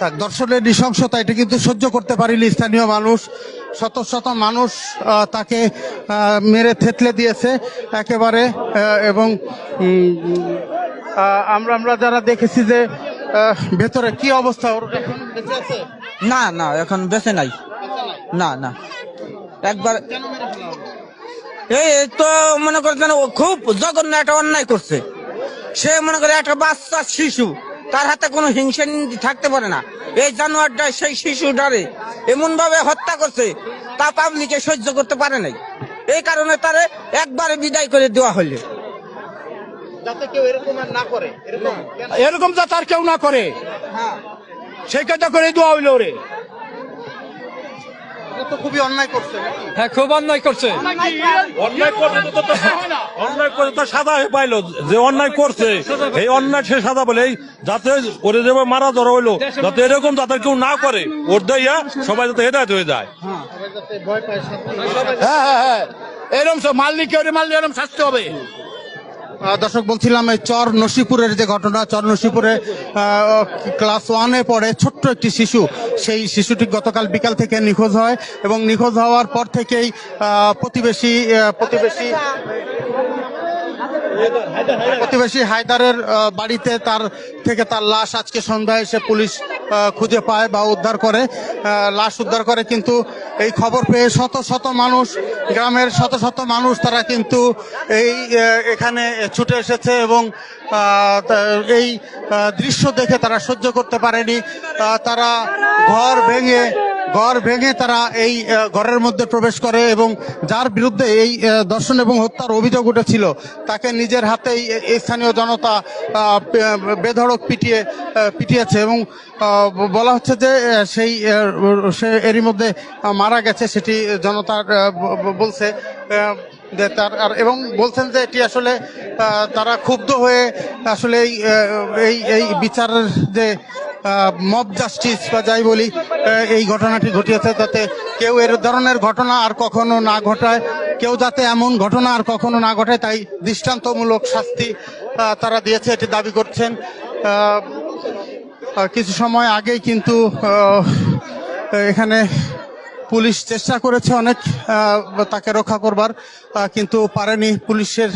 থাক। দর্শনের নৃশংসতা এটা কিন্তু সহ্য করতে পারিনি স্থানীয় মানুষ। শত শত মানুষ তাকে মেরে থেতলে দিয়েছে একেবারে এবং আমরা আমরা যারা দেখেছি যে ভেতরে কি অবস্থা ওর এখন বেঁচে আছে? না না এখন বেঁচে নাই। না না। একবার এই তো মনে করছেন খুব জঘন্য একটা অন্যায় করছে। সে মনে করে একটা বাচ্চা শিশু। তার হাতে কোনো হিংসা থাকতে পারে না। এই জানোয়ারটা সেই শিশুটারে এমন ভাবে হত্যা করছে তা পাবলিকে সহ্য করতে পারে নাই। এই কারণে তারে একবারে বিদায় করে দেওয়া হলো যাতে এরকম আর না করে এরকম কেন? এরকম যা তার কেউ না করে সেই কাজটা করে দেওয়া হইল রে তো খুবই অন্যায় করছে হ্যাঁ খুব অন্যায় করছে। অন্যায় করছে তো তো অন্যায় করে তো সাদা হয়ে পাইলো যে অন্যায় করছে। এই অন্যায় সে সাদা বলে যাতে করে যাবে মারা ধরা হইল যাতে এরকম যাতে কেউ না করে ওর দেয়া সবাই যাতে হেদায়ত হয়ে যায়। শাস্তি হ্যাঁ হ্যাঁ হ্যাঁ। এরকম সব মাল্লি কেউ এরকম শাস্তি হবে? দর্শক, বলছিলাম চর নসিপুরের যে ঘটনা, চর নসিপুরে ক্লাস ওয়ানে পড়ে ছোট্ট একটি শিশু। সেই শিশুটি গতকাল বিকাল থেকে নিখোঁজ হয় এবং নিখোঁজ হওয়ার পর থেকেই প্রতিবেশী প্রতিবেশী প্রতিবেশী হায়দারের বাড়িতে তার থেকে তার লাশ আজকে সন্ধ্যায় এসে পুলিশ খুঁজে পায় বা উদ্ধার করে লাশ উদ্ধার করে, কিন্তু এই খবর পেয়ে শত শত মানুষ, গ্রামের শত শত মানুষ, তারা কিন্তু এই এখানে ছুটে এসেছে এবং এই দৃশ্য দেখে তারা সহ্য করতে পারেনি। তারা ঘর ভেঙে ঘর ভেঙে তারা এই ঘরের মধ্যে প্রবেশ করে এবং যার বিরুদ্ধে এই দর্শন এবং হত্যার অভিযোগ উঠেছিল, তাকে নিজের হাতেই এই স্থানীয় জনতা বেধড়ক পিটিয়ে পিটিয়েছে এবং বলা হচ্ছে যে সেই সে এরই মধ্যে মারা গেছে, সেটি জনতার বলছে যে তার, আর, এবং বলছেন যে এটি আসলে তারা ক্ষুব্ধ হয়ে আসলে এই এই বিচারের যে মব জাস্টিস বা যাই বলি এই ঘটনাটি ঘটিয়েছে যাতে কেউ এর ধরনের ঘটনা আর কখনো না ঘটায়, কেউ যাতে এমন ঘটনা আর কখনো না ঘটায়, তাই দৃষ্টান্তমূলক শাস্তি তারা দিয়েছে, এটি দাবি করছেন। কিছু সময় আগেই কিন্তু এখানে পুলিশ চেষ্টা করেছে অনেক তাকে রক্ষা করবার কিন্তু পারেনি পুলিশের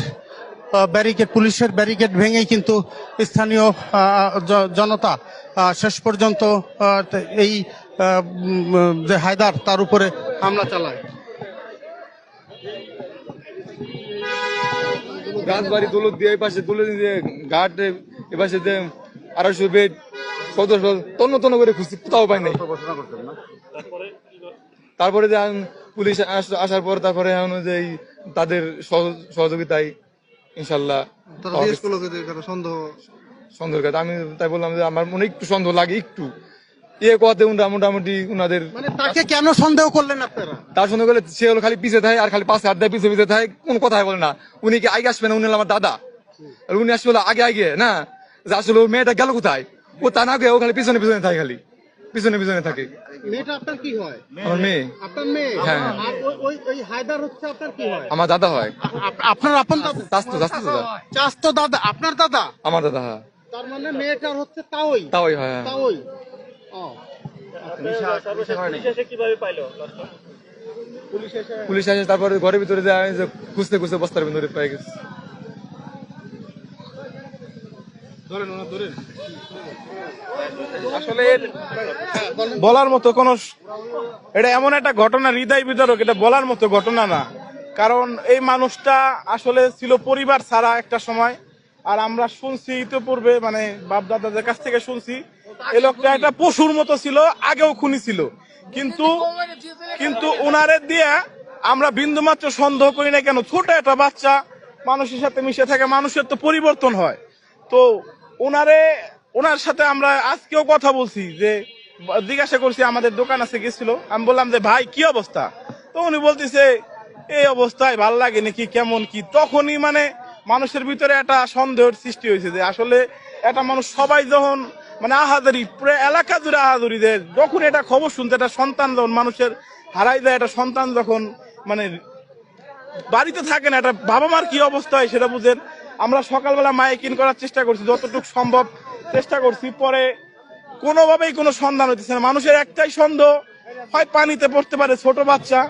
ব্যারিকেড, পুলিশের ব্যারিকেড ভেঙেই কিন্তু স্থানীয় জনতা শেষ পর্যন্ত এই যে হায়দার, তার উপরে হামলা চালায়। রাজবাড়ি দৌলত দিয়ে এই পাশে দৌলত দিয়ে ঘাট এ পাশে যে আড়াইশো বেড সদস্য তন্ন তন্ন করে খুঁজছি, কোথাও পাই নাই। তারপরে যে পুলিশ আস- আসার পর তারপরে অনুযায়ী তাদের সহ- সহযোগিতায় ইনশাল্লাহ। সন্দেহ। কথা। আমি তাই বললাম যে আমার মনে একটু সন্দেহ লাগে একটু। ইয়ে উনরা মোটামুটি উনাদের মানে তাকে কেন সন্দেহ করলেন আপনারা? তার সে হলো খালি পিছে থাকে আর খালি পাশে পিছে পিছে থাকে কোন কথাই বলে না। উনি কি আগে আসবে না? উনি আমার দাদা। আর উনি আসবে হলো আগে আগে না? যে আসলে মেয়েটা গেল কোথায়? ও তা না ও খালি পিছনে পিছনে থাকে খালি। পিছনে পিছনে থাকে। মেয়েটা আপনার কি হয়? আমার মেয়ে। আপনার মেয়ে? হ্যাঁ। আর ওই- ওই ওই হায়দার হচ্ছে আপনার কি হয়? আমার দাদা হয়। আপ- আপনার আপন দাদা? চাস্তো চাস্তো দাদা। চাস্তো দাদা আপনার দাদা? আমার দাদা হ্যাঁ। তার মানে মেয়েটার হচ্ছে তাওই? তাওই হয় হ্যাঁ। তাওই। ও। পুলিশ আসে তারপরে ঘরের ভিতরে যায় যে খুঁজতে খুঁজতে বস্তার ভিতরে পেয়ে গেছে। বলার মতো কোন এটা এমন একটা ঘটনা, হৃদয় বিদারক, এটা বলার মতো ঘটনা না। কারণ এই মানুষটা আসলে ছিল পরিবার ছাড়া একটা সময়, আর আমরা শুনছি ইতিপূর্বে মানে বাপ দাদাদের কাছ থেকে শুনছি এই লোকটা একটা পশুর মতো ছিল, আগেও খুনি ছিল। কিন্তু কিন্তু ওনারে দিয়ে আমরা বিন্দুমাত্র সন্দেহ করি না কেন? ছোট একটা বাচ্চা, মানুষের সাথে মিশে থাকে, মানুষের তো পরিবর্তন হয়। তো ওনারে, ওনার সাথে আমরা আজকেও কথা বলছি যে, জিজ্ঞাসা করছি, আমাদের দোকান আছে, গেছিল। আমি বললাম যে, ভাই, কি অবস্থা? তো উনি বলতেছে, এই অবস্থায় ভালো লাগে নাকি, কেমন কি? তখনই মানে মানুষের ভিতরে একটা সন্দেহের সৃষ্টি হয়েছে যে, আসলে একটা মানুষ সবাই যখন মানে আহাদারি পুরো এলাকা জুড়ে আহাদারি দেয়, যখন এটা খবর শুনতে, একটা সন্তান যখন মানুষের হারাই যায় একটা সন্তান যখন মানে বাড়িতে থাকে না, একটা বাবা মার কি অবস্থা হয় সেটা বুঝেন। আমরা সকালবেলা মাইকিং করার চেষ্টা করছি, যতটুকু সম্ভব চেষ্টা করছি। পরে কোনোভাবেই কোনো সন্ধান হইতেছে না। মানুষের একটাই সন্দেহ, হয় পানিতে পড়তে পারে ছোট বাচ্চা,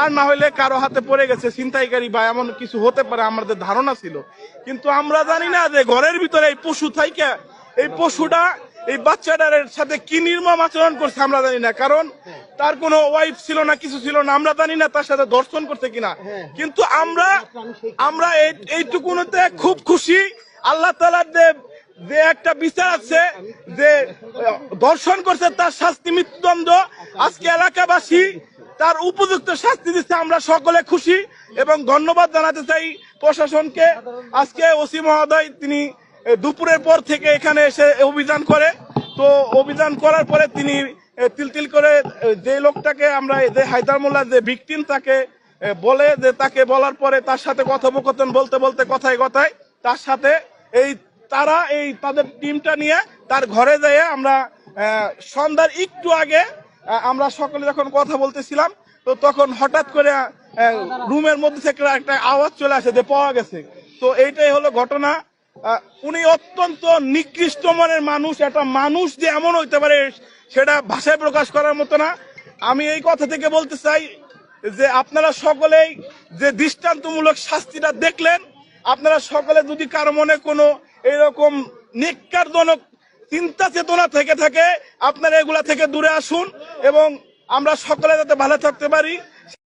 আর না হলে কারও হাতে পড়ে গেছে, ছিনতাইকারী বা এমন কিছু হতে পারে, আমাদের ধারণা ছিল। কিন্তু আমরা জানি না যে ঘরের ভিতরে এই পশু থাইকা, এই পশুটা, এই বাচ্চাটার সাথে কি নির্মম আচরণ করছে আমরা জানি না। কারণ তার কোনো ওয়াইফ ছিল না কিছু ছিল না আমরা জানি না তার সাথে দর্শন করতে কিনা। কিন্তু আমরা আমরা এই- এইটুকুনতে খুব খুশি। আল্লাহ তালার যে যে একটা বিচার আছে যে দর্শন করছে তার শাস্তি মৃত্যুদণ্ড। আজকে এলাকাবাসী তার উপযুক্ত শাস্তি দিচ্ছে আমরা সকলে খুশি এবং ধন্যবাদ জানাতে চাই প্রশাসনকে। আজকে ওসি মহোদয় তিনি দুপুরের পর থেকে এখানে এসে অভিযান করে। তো অভিযান করার পরে তিনি তিল তিল করে যে লোকটাকে আমরা, যে হায়দার মোল্লা যে ভিকটিম তাকে বলে যে তাকে বলার পরে তার সাথে কথোপকথন বলতে বলতে কথায় কথায় তার সাথে এই তারা এই তাদের টিমটা নিয়ে তার ঘরে যেয়ে আমরা সন্ধ্যার একটু আগে আমরা সকলে যখন কথা বলতেছিলাম, তো তখন হঠাৎ করে রুমের মধ্যে থেকে একটা আওয়াজ চলে আসে যে পাওয়া গেছে। তো এইটাই হলো ঘটনা। উনি অত্যন্ত নিকৃষ্ট মনের মানুষ, একটা মানুষ যে এমন হইতে পারে সেটা ভাষায় প্রকাশ করার মতো না। আমি এই কথা থেকে বলতে চাই যে আপনারা সকলেই যে দৃষ্টান্তমূলক শাস্তিটা দেখলেন, আপনারা সকলে যদি কারও মনে কোনো এরকম নিকারজনক চিন্তা চেতনা থেকে থাকে, আপনারা এগুলা থেকে দূরে আসুন এবং আমরা সকলে যাতে ভালো থাকতে পারি।